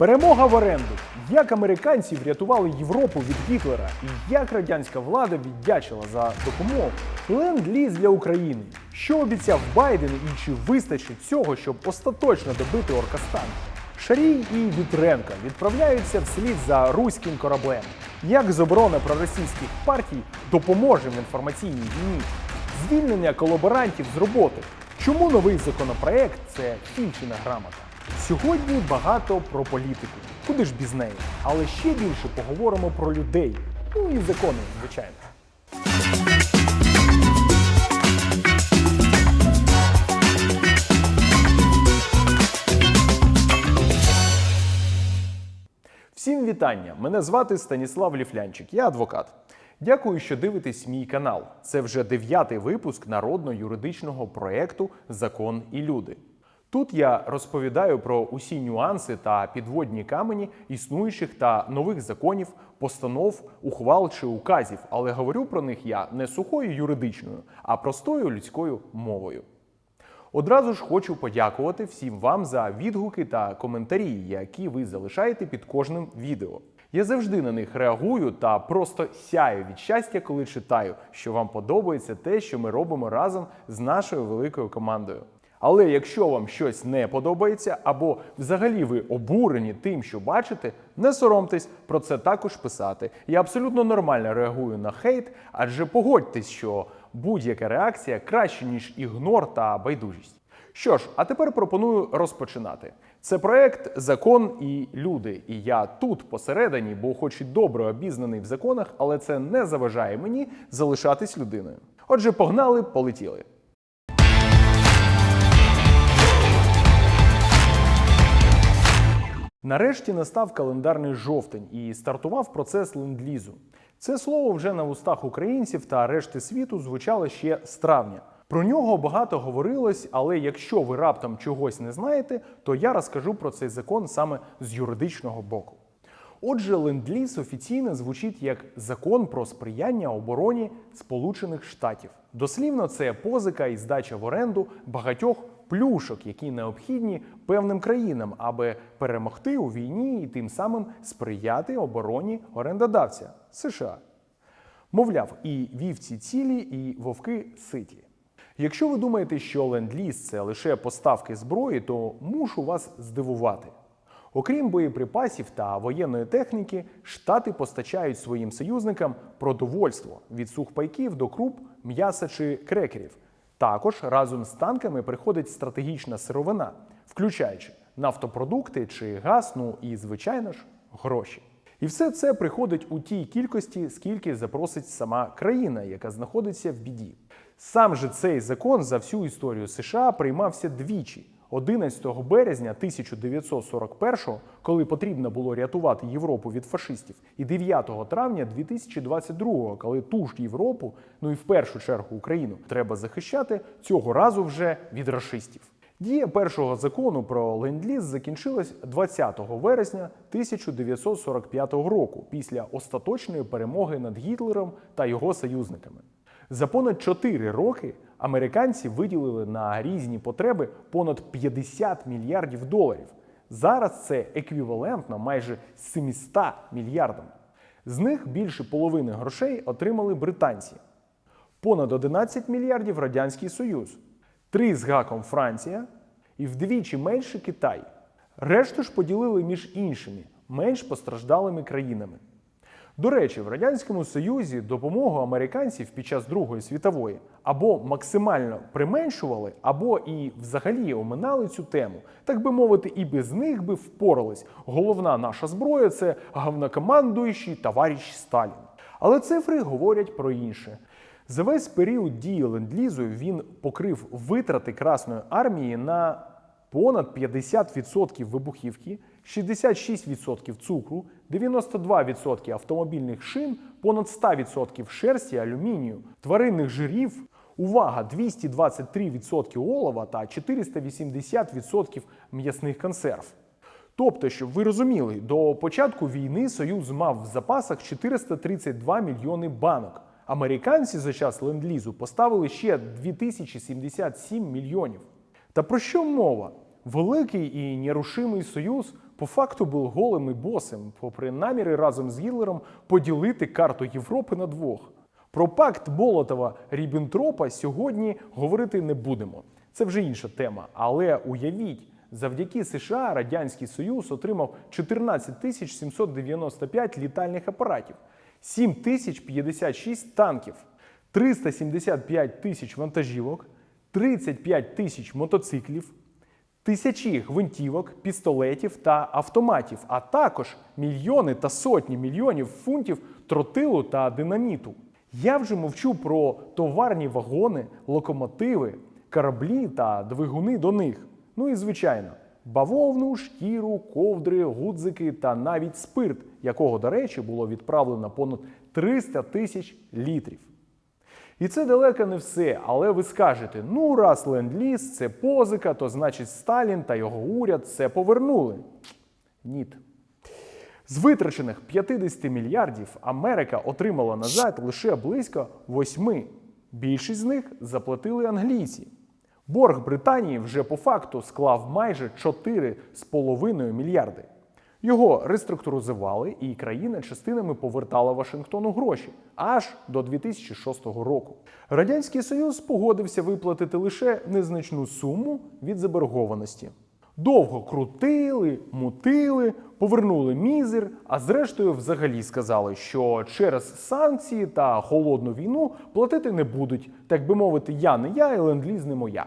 Перемога в оренду. Як американці врятували Європу від Гітлера і як радянська влада віддячила за допомогу. Ленд-ліз для України. Що обіцяв Байден і чи вистачить цього, щоб остаточно добити Оркастан? Шарій і Вітренка відправляються вслід за руським кораблем. Як заборона проросійських партій допоможе в інформаційній війні? Звільнення колаборантів з роботи. Чому новий законопроект це фільчина грамота? Сьогодні багато про політику. Куди ж без неї? Але ще більше поговоримо про людей. Ну і закони, звичайно. Всім вітання! Мене звати Станіслав Ліфлянчик, я адвокат. Дякую, що дивитесь мій канал. Це вже дев'ятий випуск народно-юридичного проєкту Закон і люди. Тут я розповідаю про усі нюанси та підводні камені існуючих та нових законів, постанов, ухвал чи указів, але говорю про них я не сухою юридичною, а простою людською мовою. Одразу ж хочу подякувати всім вам за відгуки та коментарі, які ви залишаєте під кожним відео. Я завжди на них реагую та просто сяю від щастя, коли читаю, що вам подобається те, що ми робимо разом з нашою великою командою. Але якщо вам щось не подобається, або взагалі ви обурені тим, що бачите, не соромтесь про це також писати. Я абсолютно нормально реагую на хейт, адже погодьтесь, що будь-яка реакція краще, ніж ігнор та байдужість. Що ж, а тепер пропоную розпочинати. Це проект Закон і люди. І я тут посередині, бо хоч і добре обізнаний в законах, але це не заважає мені залишатись людиною. Отже, погнали, полетіли. Нарешті настав календарний жовтень і стартував процес ленд-лізу. Це слово вже на устах українців та решти світу звучало ще з травня. Про нього багато говорилось, але якщо ви раптом чогось не знаєте, то я розкажу про цей закон саме з юридичного боку. Отже, ленд-ліз офіційно звучить як закон про сприяння обороні Сполучених Штатів. Дослівно, це позика і здача в оренду багатьох плюшок, які необхідні певним країнам, аби перемогти у війні і тим самим сприяти обороні орендодавця США. Мовляв, і вівці цілі, і вовки ситі. Якщо ви думаєте, що ленд-ліз – це лише поставки зброї, то мушу вас здивувати. Окрім боєприпасів та воєнної техніки, штати постачають своїм союзникам продовольство від сухпайків до круп, м'яса чи крекерів. Також разом з танками приходить стратегічна сировина, включаючи нафтопродукти чи газ, ну і, звичайно ж, гроші. І все це приходить у тій кількості, скільки запросить сама країна, яка знаходиться в біді. Сам же цей закон за всю історію США приймався двічі. 11 березня 1941, коли потрібно було рятувати Європу від фашистів, і 9 травня 2022, коли ту ж Європу, ну і в першу чергу Україну, треба захищати цього разу вже від рашистів. Дія першого закону про ленд-ліз закінчилась 20 вересня 1945 року після остаточної перемоги над Гітлером та його союзниками. За понад 4 роки американці виділили на різні потреби понад 50 мільярдів доларів. Зараз це еквівалентно майже 700 мільярдам. З них більше половини грошей отримали британці, понад 11 мільярдів Радянський Союз, 3 з гаком Франція і вдвічі менше Китай. Решту ж поділили між іншими, менш постраждалими країнами. До речі, в Радянському Союзі допомогу американців під час Другої світової або максимально применшували, або і взагалі оминали цю тему. Так би мовити, і без них би впорались. Головна наша зброя це головнокомандуючий товариш Сталін. Але цифри говорять про інше. За весь період дії ленд-лізу він покрив витрати Красної армії на понад 50% вибухівки, 66% цукру, 92% автомобільних шин, понад 100% шерсті, алюмінію, тваринних жирів, увага, 223% олова та 480% м'ясних консерв. Тобто, щоб ви розуміли, до початку війни Союз мав в запасах 432 мільйони банок. Американці за час ленд-лізу поставили ще 2077 мільйонів. Та про що мова? Великий і нерушимий союз по факту був голим і босим, попри наміри разом з Гітлером поділити карту Європи на двох. Про пакт Болотова Ріббентропа сьогодні говорити не будемо. Це вже інша тема. Але уявіть, завдяки США Радянський Союз отримав 14 тисяч 795 літальних апаратів, 7 тисяч 56 танків, 375 тисяч вантажівок, 35 тисяч мотоциклів, тисячі гвинтівок, пістолетів та автоматів, а також мільйони та сотні мільйонів фунтів тротилу та динаміту. Я вже мовчу про товарні вагони, локомотиви, кораблі та двигуни до них. Ну і звичайно, бавовну, шкіру, ковдри, гудзики та навіть спирт, якого, до речі, було відправлено понад 300 тисяч літрів. І це далеко не все, але ви скажете: ну, раз ленд-ліз – це позика, то значить Сталін та його уряд це повернули. Ніт. З витрачених 50 мільярдів Америка отримала назад лише близько 8. Більшість з них заплатили англійці. Борг Британії вже по факту склав майже 4,5 мільярди. Його реструктуризували, і країна частинами повертала Вашингтону гроші аж до 2006 року. Радянський Союз погодився виплатити лише незначну суму від заборгованості. Довго крутили, мутили, повернули мізер, а зрештою взагалі сказали, що через санкції та холодну війну платити не будуть, так би мовити, я не я і ленд-ліз не моя.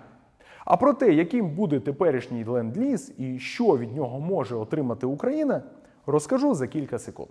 А про те, яким буде теперішній ленд-ліз і що від нього може отримати Україна, розкажу за кілька секунд.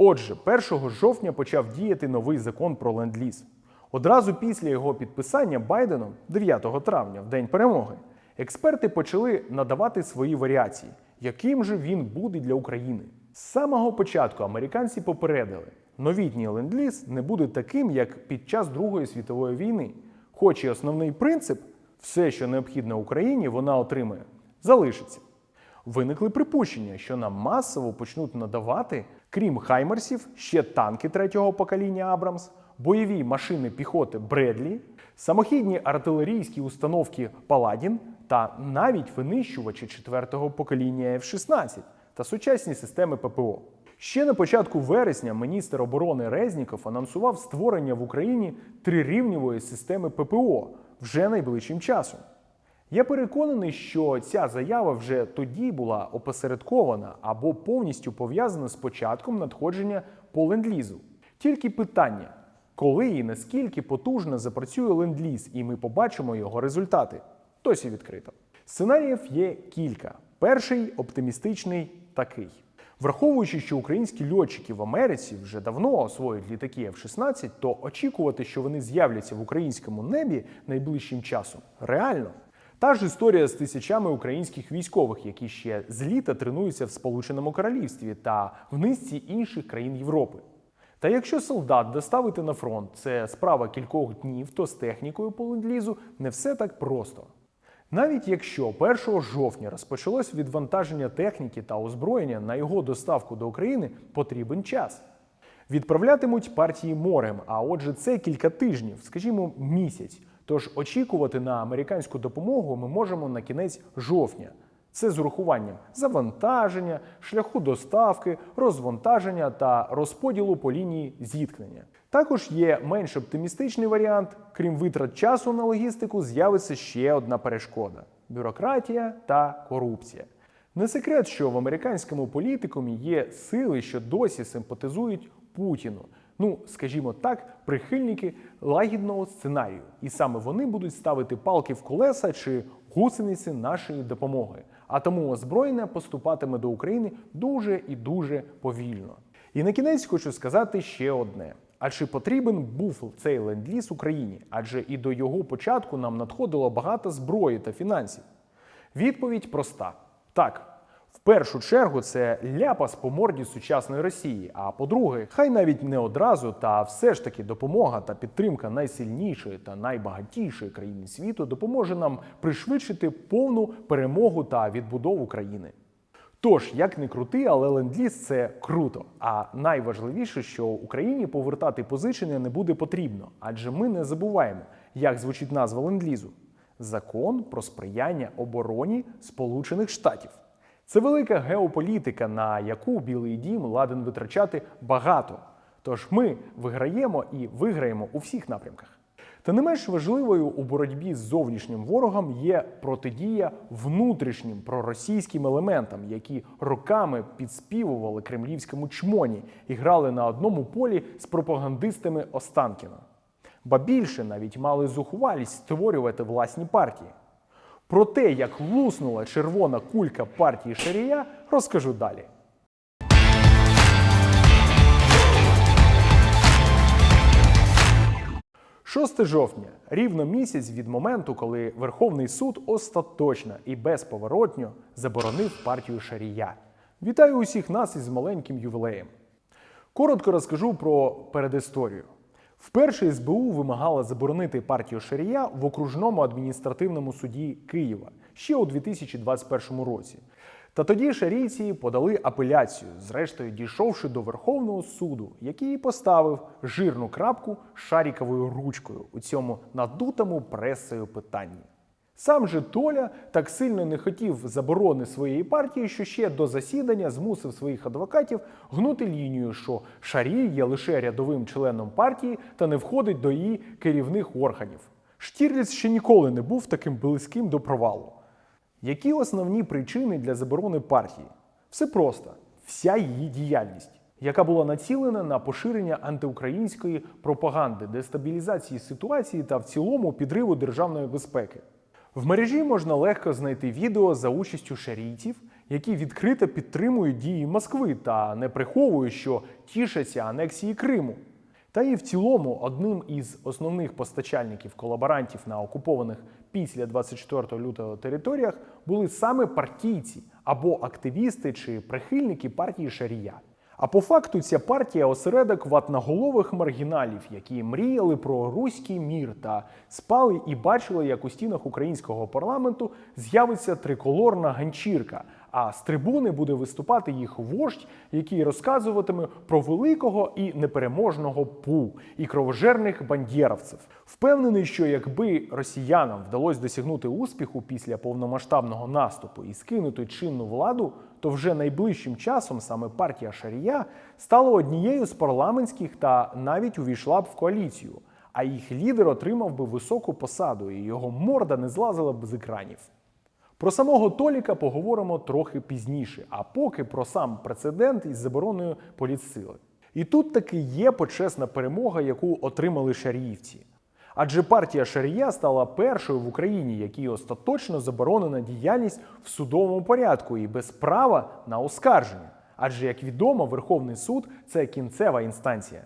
Отже, 1 жовтня почав діяти новий закон про ленд-ліз. Одразу після його підписання Байденом, 9 травня, в день перемоги, експерти почали надавати свої варіації, яким же він буде для України. З самого початку американці попередили, новітній ленд-ліз не буде таким, як під час Другої світової війни. Хоч і основний принцип, все, що необхідно Україні, вона отримає, залишиться. Виникли припущення, що нам масово почнуть надавати, крім хаймерсів, ще танки третього покоління Абрамс, бойові машини піхоти Бредлі, самохідні артилерійські установки Паладін та навіть винищувачі четвертого покоління F-16 та сучасні системи ППО. Ще на початку вересня міністр оборони Резніков анонсував створення в Україні трирівневої системи ППО вже найближчим часом. Я переконаний, що ця заява вже тоді була опосередкована або повністю пов'язана з початком надходження по ленд-лізу. Тільки питання, коли і наскільки потужно запрацює ленд-ліз, і ми побачимо його результати, досі відкрито. Сценаріїв є кілька. Перший оптимістичний такий. Враховуючи, що українські льотчики в Америці вже давно освоюють літаки F-16, то очікувати, що вони з'являться в українському небі найближчим часом, реально. Та ж історія з тисячами українських військових, які ще з літа тренуються в Сполученому Королівстві та в низці інших країн Європи. Та якщо солдат доставити на фронт це справа кількох днів, то з технікою по ленд-лізу не все так просто. Навіть якщо 1 жовтня розпочалось відвантаження техніки та озброєння на його доставку до України, потрібен час. Відправлятимуть партії морем, а отже, це кілька тижнів, скажімо, місяць. Тож очікувати на американську допомогу ми можемо на кінець жовтня. Це з урахуванням завантаження, шляху доставки, розвантаження та розподілу по лінії зіткнення. Також є менш оптимістичний варіант, крім витрат часу на логістику, з'явиться ще одна перешкода бюрократія та корупція. Не секрет, що в американському політикумі є сили, що досі симпатизують Путіну. Ну, скажімо так, прихильники лагідного сценарію, і саме вони будуть ставити палки в колеса чи гусениці нашої допомоги. А тому озброєння поступатиме до України дуже і дуже повільно. І на кінець хочу сказати ще одне: а чи потрібен був цей ленд-ліз Україні? Адже і до його початку нам надходило багато зброї та фінансів. Відповідь проста: так. Першу чергу це ляпас по морді сучасної Росії. А по-друге, хай навіть не одразу, та все ж таки допомога та підтримка найсильнішої та найбагатішої країни світу допоможе нам пришвидшити повну перемогу та відбудову країни. Тож, як не крути, але ленд-ліз – це круто. А найважливіше, що Україні повертати позичення не буде потрібно, адже ми не забуваємо, як звучить назва ленд-лізу? Закон про сприяння обороні Сполучених Штатів. Це велика геополітика, на яку Білий Дім ладен витрачати багато. Тож ми виграємо і виграємо у всіх напрямках. Та не менш важливою у боротьбі з зовнішнім ворогом є протидія внутрішнім проросійським елементам, які роками підспівували кремлівському чмоні і грали на одному полі з пропагандистами Останкіна. Ба більше навіть мали зухвалість створювати власні партії. Про те, як луснула червона кулька партії Шарія, розкажу далі. 6 жовтня рівно місяць від моменту, коли Верховний суд остаточно і безповоротньо заборонив партію Шарія. Вітаю усіх нас із маленьким ювілеєм. Коротко розкажу про передісторію. Вперше СБУ вимагала заборонити партію Шарія в окружному адміністративному суді Києва ще у 2021 році. Та тоді шарійці подали апеляцію, зрештою дійшовши до Верховного суду, який поставив жирну крапку шаріковою ручкою у цьому надутому пресою питанні. Сам же Толя так сильно не хотів заборони своєї партії, що ще до засідання змусив своїх адвокатів гнути лінію, що Шарій є лише рядовим членом партії та не входить до її керівних органів. Штірліц ще ніколи не був таким близьким до провалу. Які основні причини для заборони партії? Все просто вся її діяльність, яка була націлена на поширення антиукраїнської пропаганди, дестабілізації ситуації та в цілому підриву державної безпеки. В мережі можна легко знайти відео за участю шарійців, які відкрито підтримують дії Москви та не приховують, що тішаться анексії Криму. Та і в цілому одним із основних постачальників колаборантів на окупованих після 24 лютого територіях були саме партійці або активісти чи прихильники партії Шарія. А по факту ця партія осередок ватноголових маргіналів, які мріяли про руський мір та спали і бачили, як у стінах українського парламенту з'явиться триколорна ганчірка. А з трибуни буде виступати їх вождь, який розказуватиме про великого і непереможного пу і кровожерних бандєровців. Впевнений, що якби росіянам вдалося досягнути успіху після повномасштабного наступу і скинути чинну владу, то вже найближчим часом саме партія Шарія стала однією з парламентських та навіть увійшла б в коаліцію. А їх лідер отримав би високу посаду, і його морда не злазила б з екранів. Про самого Толіка поговоримо трохи пізніше, а поки про сам прецедент із забороною політсили. І тут таки є почесна перемога, яку отримали шаріївці. Адже партія Шарія стала першою в Україні, якій остаточно заборонена діяльність в судовому порядку і без права на оскарження. Адже, як відомо, Верховний суд це кінцева інстанція.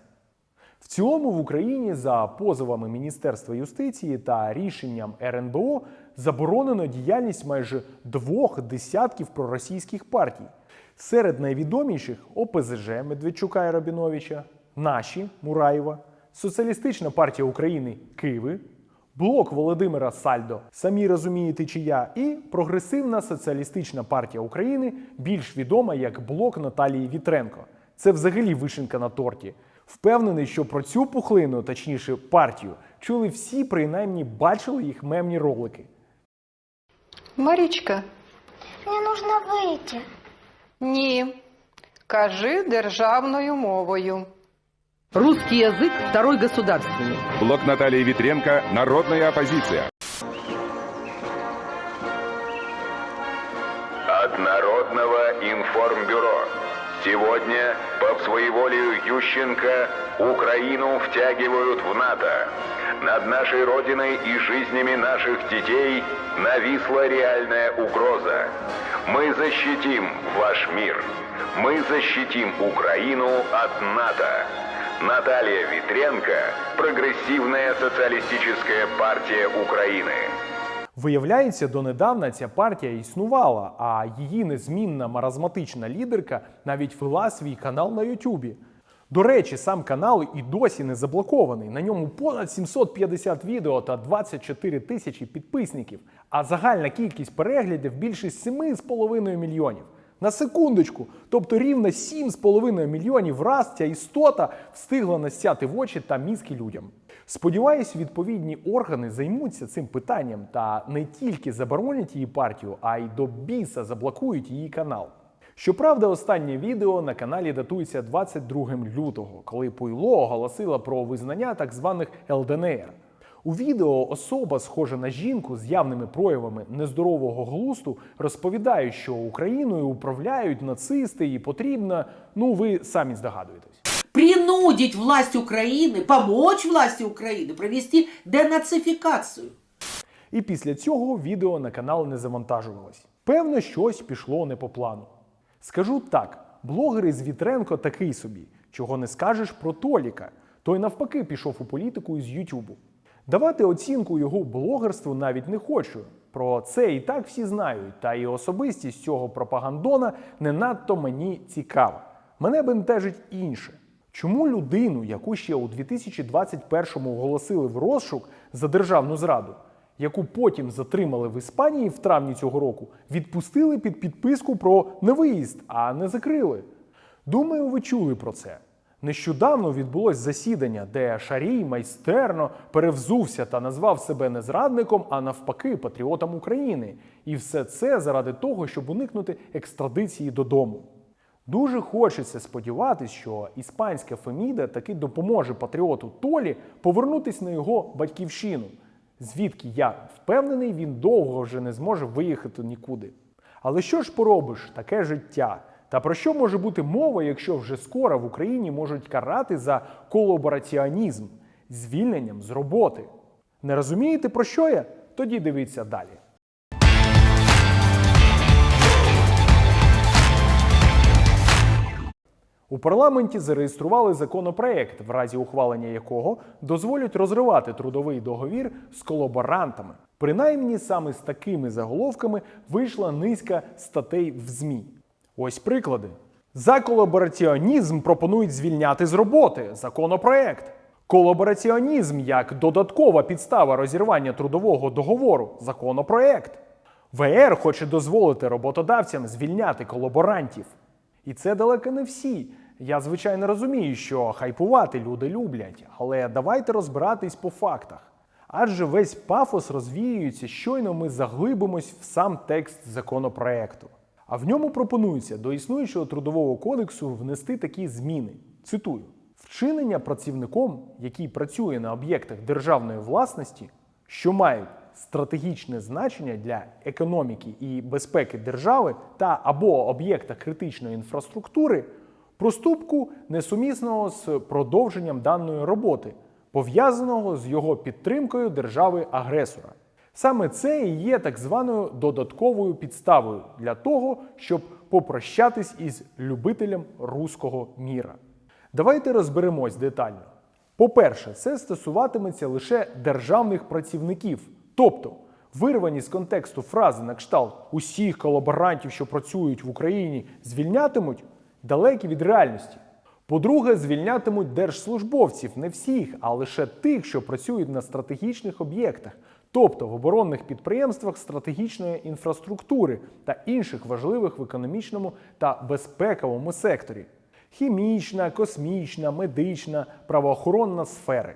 В цілому в Україні за позовами Міністерства юстиції та рішенням РНБО заборонено діяльність майже двох десятків проросійських партій. Серед найвідоміших ОПЗЖ Медведчука і Рабіновича, наші Мураєва, Соціалістична партія України Киви, Блок Володимира Сальдо, самі розумієте, чия, і Прогресивна соціалістична партія України, більш відома як блок Наталії Вітренко. Це взагалі вишенка на торті. Впевнений, що про цю пухлину, точніше партію, чули всі, принаймні бачили їх мемні ролики. Марічка, Мне нужно выйти. ні. Кажи державною мовою. Русский язык – второй государственный. Блок Натальи Витренко «Народная оппозиция». От Народного информбюро. Сегодня по своеволию Ющенко Украину втягивают в НАТО. Над нашей Родиной и жизнями наших детей нависла реальная угроза. Мы защитим ваш мир. Мы защитим Украину от НАТО. Наталья Витренко, Прогрессивная социалистическая партия Украины. Виявляється, донедавна ця партія існувала, а її незмінна маразматична лідерка навіть вела свій канал на Ютубі. До речі, сам канал і досі не заблокований. На ньому понад 750 відео та 24 тисячі підписників, а загальна кількість переглядів більше 7,5 мільйонів. На секундочку, тобто рівно 7,5 мільйонів раз ця істота встигла насяти в очі та мізки людям. Сподіваюсь, відповідні органи займуться цим питанням та не тільки заборонять її партію, а й до біса заблокують її канал. Щоправда, останнє відео на каналі датується 22 лютого, коли Пуйло оголосила про визнання так званих ЛДНР. У відео особа, схожа на жінку з явними проявами нездорового глусту, розповідає, що Україною управляють нацисти і потрібно, ну ви самі здогадуєтесь. принудить власть Украины, помочь власти Украины провести денацификацию. І після цього відео на канал не завантажувалось. Певно, щось пішло не по плану. Скажу так: блогер із Вітренко такий собі, чого не скажеш про Толіка. Той навпаки пішов у політику із Ютубу. Давати оцінку його блогерству навіть не хочу. Про це і так всі знають, та і особистість цього пропагандона не надто мені цікава. Мене бентежить інше. Чому людину, яку ще у 2021-му оголосили в розшук за державну зраду, яку потім затримали в Іспанії в травні цього року, відпустили під підписку про невиїзд, а не закрили? Думаю, ви чули про це. Нещодавно відбулось засідання, де Шарій майстерно перевзувся та назвав себе не зрадником, а навпаки, патріотом України. І все це заради того, щоб уникнути екстрадиції додому. Дуже хочеться сподіватись, що іспанська Феміда таки допоможе патріоту Толі повернутися на його батьківщину, звідки я впевнений, він довго вже не зможе виїхати нікуди. Але що ж поробиш, таке життя? Та про що може бути мова, якщо вже скоро в Україні можуть карати за колабораціонізм, звільненням з роботи? Не розумієте про що я? Тоді дивіться далі. У парламенті зареєстрували законопроект, в разі ухвалення якого дозволять розривати трудовий договір з колаборантами. Принаймні саме з такими заголовками вийшла низка статей в ЗМІ. Ось приклади. За колабораціонізм пропонують звільняти з роботи законопроект. Колабораціонізм як додаткова підстава розірвання трудового договору законопроект. ВР хоче дозволити роботодавцям звільняти колаборантів. І це далеко не всі. Я звичайно розумію, що хайпувати люди люблять, але давайте розбиратись по фактах. Адже весь пафос розвіюється, щойно ми заглибимось в сам текст законопроекту. А в ньому пропонується до існуючого трудового кодексу внести такі зміни. Цитую: вчинення працівником, який працює на об'єктах державної власності, що мають стратегічне значення для економіки і безпеки держави та або об'єкта критичної інфраструктури, проступку несумісного з продовженням даної роботи, пов'язаного з його підтримкою держави-агресора. Саме це і є так званою додатковою підставою для того, щоб попрощатись із любителем руського міра. Давайте розберемось детально. По-перше, це стосуватиметься лише державних працівників, тобто вирвані з контексту фрази на кшталт усіх колаборантів, що працюють в Україні, звільнятимуть далекі від реальності. По-друге, звільнятимуть держслужбовців не всіх, а лише тих, що працюють на стратегічних об'єктах, тобто в оборонних підприємствах стратегічної інфраструктури та інших важливих в економічному та безпековому секторі хімічна, космічна, медична, правоохоронна сфери.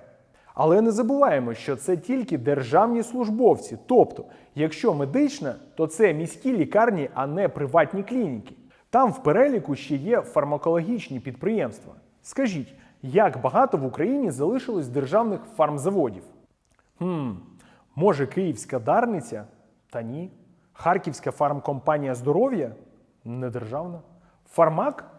Але не забуваємо, що це тільки державні службовці. Тобто, якщо медична, то це міські лікарні, а не приватні клініки. Там в переліку ще є фармакологічні підприємства. Скажіть, як багато в Україні залишилось державних фармзаводів? Хм, може, Київська Дарниця? Та ні. Харківська фармкомпанія здоров'я? Не державна. Фармак?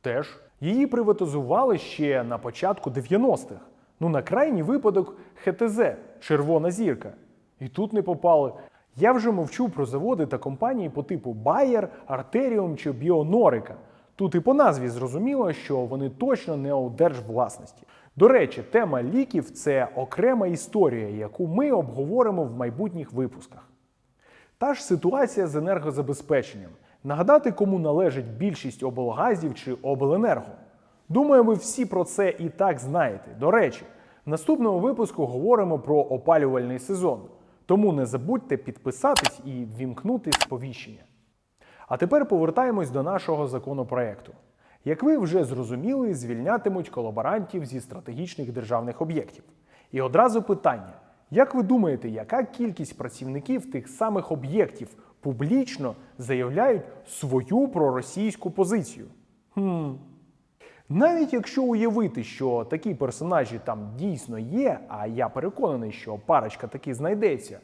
Теж. Її приватизували ще на початку 90-х. Ну, на крайній випадок ХТЗ Червона зірка. І тут не попали. Я вже мовчу про заводи та компанії по типу Bayer, Arterium чи Біонорика. Тут і по назві зрозуміло, що вони точно не у держвласності. До речі, тема ліків це окрема історія, яку ми обговоримо в майбутніх випусках. Та ж ситуація з енергозабезпеченням. Нагадати, кому належить більшість облгазів чи обленерго. Думаю, ви всі про це і так знаєте. До речі, в наступному випуску говоримо про опалювальний сезон. Тому не забудьте підписатись і ввімкнути сповіщення. А тепер повертаємось до нашого законопроекту. Як ви вже зрозуміли, звільнятимуть колаборантів зі стратегічних державних об'єктів. І одразу питання: як ви думаєте, яка кількість працівників тих самих об'єктів публічно заявляють свою проросійську позицію? Хм. Навіть якщо уявити, що такі персонажі там дійсно є, а я переконаний, що парочка таки знайдеться,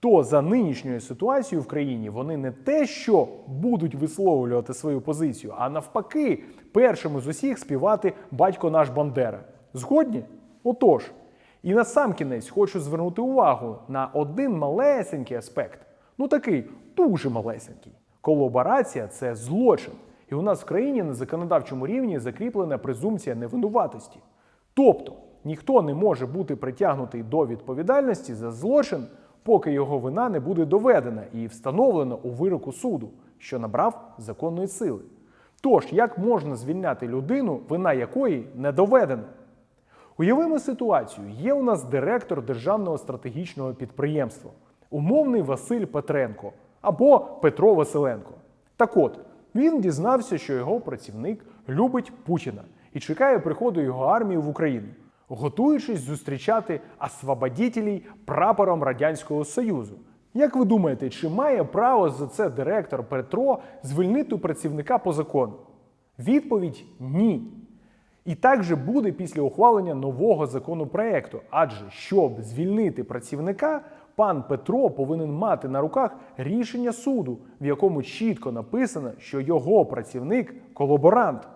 то за нинішньою ситуацією в країні вони не те, що будуть висловлювати свою позицію, а навпаки, першими з усіх співати батько наш Бандера. Згодні? Отож. І на сам кінець хочу звернути увагу на один малесенький аспект. Ну такий дуже малесенький. Колаборація це злочин. І у нас в країні на законодавчому рівні закріплена презумпція невинуватості. Тобто ніхто не може бути притягнутий до відповідальності за злочин, поки його вина не буде доведена і встановлена у вироку суду, що набрав законної сили. Тож, як можна звільняти людину, вина якої не доведена? Уявимо ситуацію: є у нас директор державного стратегічного підприємства, умовний Василь Петренко або Петро Василенко. Так от, він дізнався, що його працівник любить Путіна і чекає приходу його армії в Україну, готуючись зустрічати освободітелей прапором Радянського Союзу. Як ви думаєте, чи має право за це директор Петро звільнити працівника по закону? Відповідь ні. І так же буде після ухвалення нового законопроекту. Адже щоб звільнити працівника, пан Петро повинен мати на руках рішення суду, в якому чітко написано, що його працівник колаборант.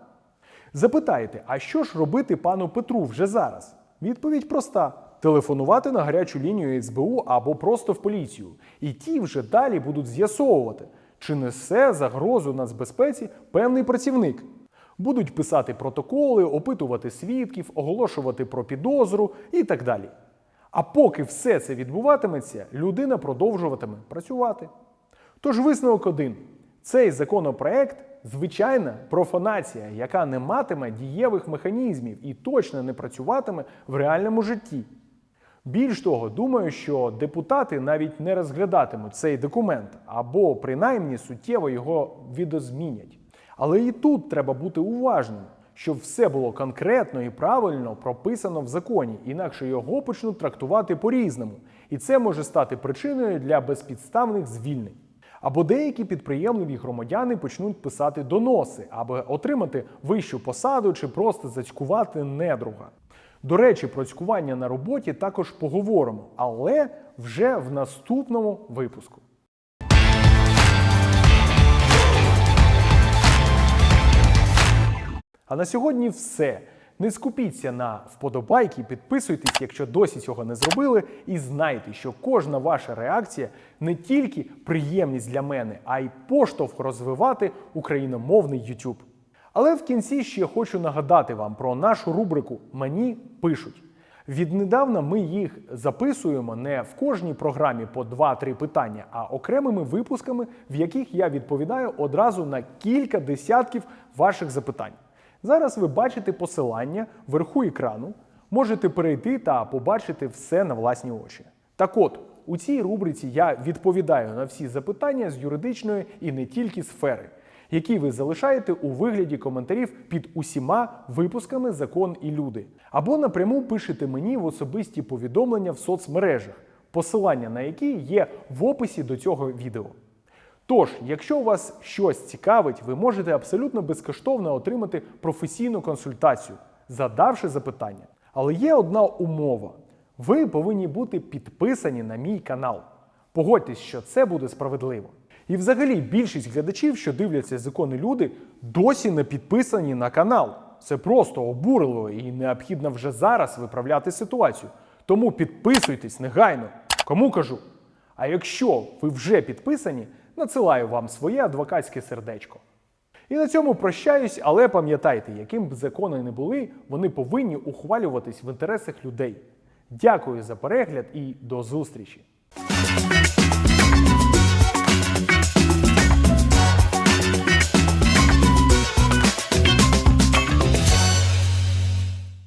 Запитаєте, а що ж робити пану Петру вже зараз? Відповідь проста: телефонувати на гарячу лінію СБУ або просто в поліцію. І ті вже далі будуть з'ясовувати, чи несе загрозу нацбезпеці певний працівник. Будуть писати протоколи, опитувати свідків, оголошувати про підозру і так далі. А поки все це відбуватиметься, людина продовжуватиме працювати. Тож висновок один: цей законопроект звичайна профанація, яка не матиме дієвих механізмів і точно не працюватиме в реальному житті. Більш того, думаю, що депутати навіть не розглядатимуть цей документ або принаймні суттєво його відозмінять. Але і тут треба бути уважним, щоб все було конкретно і правильно прописано в законі, інакше його почнуть трактувати по-різному, і це може стати причиною для безпідставних звільнень. Або деякі підприємливі громадяни почнуть писати доноси, аби отримати вищу посаду чи просто зацькувати недруга. До речі, про цькування на роботі також поговоримо, але вже в наступному випуску. А на сьогодні все. Не скупіться на вподобайки, підписуйтесь, якщо досі цього не зробили, і знайте, що кожна ваша реакція не тільки приємність для мене, а й поштовх розвивати україномовний YouTube. Але в кінці ще хочу нагадати вам про нашу рубрику Мені пишуть. Віднедавна ми їх записуємо не в кожній програмі по 2-3 питання, а окремими випусками, в яких я відповідаю одразу на кілька десятків ваших запитань. Зараз ви бачите посилання вверху екрану, можете перейти та побачити все на власні очі. Так от, у цій рубриці я відповідаю на всі запитання з юридичної і не тільки сфери, які ви залишаєте у вигляді коментарів під усіма випусками Закон і люди. Або напряму пишете мені в особисті повідомлення в соцмережах, посилання на які є в описі до цього відео. Тож, якщо вас щось цікавить, ви можете абсолютно безкоштовно отримати професійну консультацію, задавши запитання. Але є одна умова: ви повинні бути підписані на мій канал. Погодьтесь, що це буде справедливо. І взагалі більшість глядачів, що дивляться закони люди, досі не підписані на канал. Це просто обурливо і необхідно вже зараз виправляти ситуацію. Тому підписуйтесь негайно. Кому кажу? А якщо ви вже підписані, надсилаю вам своє адвокатське сердечко. І на цьому прощаюсь, але пам'ятайте, яким б закони не були, вони повинні ухвалюватись в інтересах людей. Дякую за перегляд і до зустрічі!